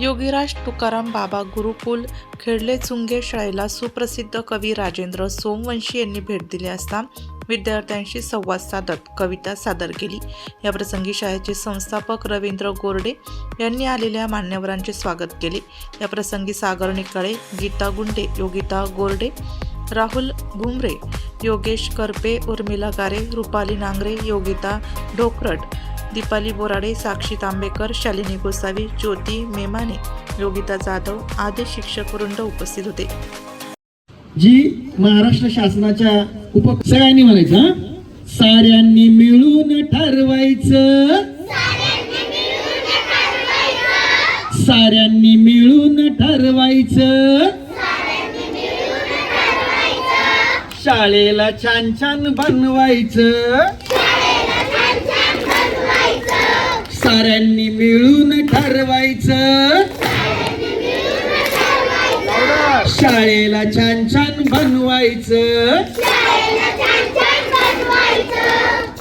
योगीराज तुकाराम बाबा गुरुकुल खेडले चुंगे शाळेला सुप्रसिद्ध कवी राजेंद्र सोमवंशी यांनी भेट दिली असता विद्यार्थ्यांशी संवाद साधत कविता सादर केली. या प्रसंगी शाळेचे संस्थापक रवींद्र गोरडे यांनी आलेल्या मान्यवरांचे स्वागत केले. या प्रसंगी सागर निकाळे गीता गुंडे योगिता गोरडे राहुल भुमरे योगेश करपे उर्मिला गारे रुपाली नांगरे योगिता ढोकरट दीपाली बोराडे साक्षी तांबेकर शालिनी गोसावी ज्योती मेमाने योगिता जाधव आदी शिक्षक वृंद उपस्थित होते. जी महाराष्ट्र शासनाच्या उप सगळ्यांनी म्हणायचं साऱ्यांनी मिळून ठरवायचं. साऱ्यांनी मिळून ठरवायचं. शाळेला छान छान बनवायचं. साऱ्यांनी मिळून ठरवायचं. शाळेला छान छान बनवायचं.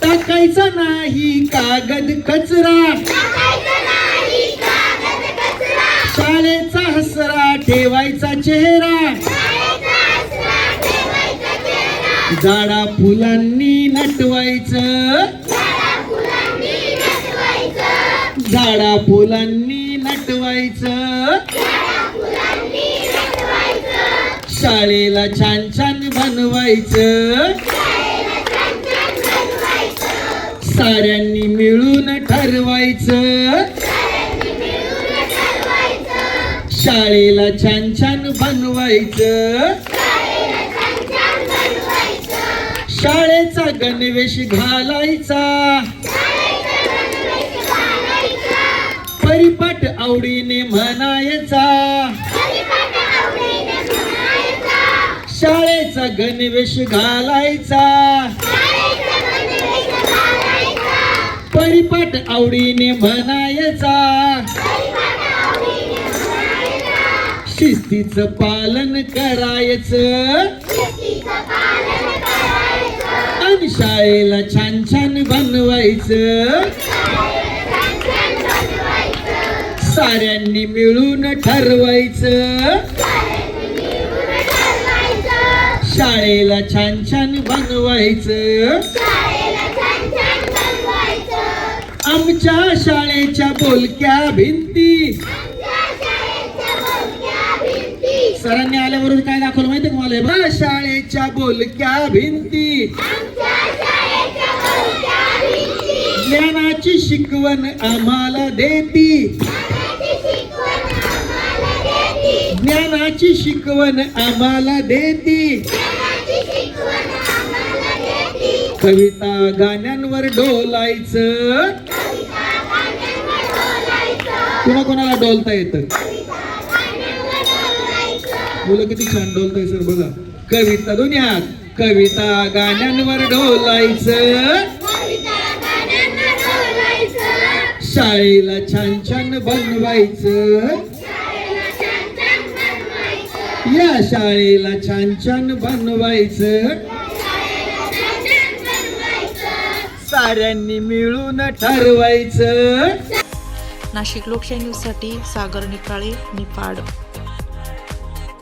टाकायचा नाही कागद कचरा. शाळेचा हसरा ठेवायचा चेहरा. झाडा फुलांनी नटवायचं. झाडा फुलांनी नटवायचं. शाळेला छान छान बनवायचं. साऱ्यांनी मिळून ठरवायचं. शाळेला छान छान बनवायचं. शाळेचा गणवेश घालायचा. आवडीने म्हणायचा. शाळेचा गणवेश घालायचा. परिपाठ आवडीने म्हणायचा. शिस्तीचं पालन करायचं. आणि शाळेला छान छान बनवायचं. साऱ्यांनी मिळून ठरवायचं. शाळेला छान छान बनवायचं. आमच्या शाळेच्या बोलक्या भिंती. सरांनी आल्यावरून काय दाखवलं माहिती का मला बा शाळेच्या बोलक्या भिंती. ज्ञानाची शिकवण आम्हाला देती. ज्ञानाची शिकवण आम्हाला देती. कविता गाण्यांवर डोलायचं. कुणा कोणाला डोलता येत? मुलं किती छान डोलताय सर बघा. कविता दुनियात कविता गाण्यांवर डोलायचं. शाळेला छान छान बनवायचं. या शाळेला छान छान बनवायचं. साऱ्यांनी मिळून ठरवायचं. नाशिक लोकशाही न्यूजसाठी सागर निकाळे निपाड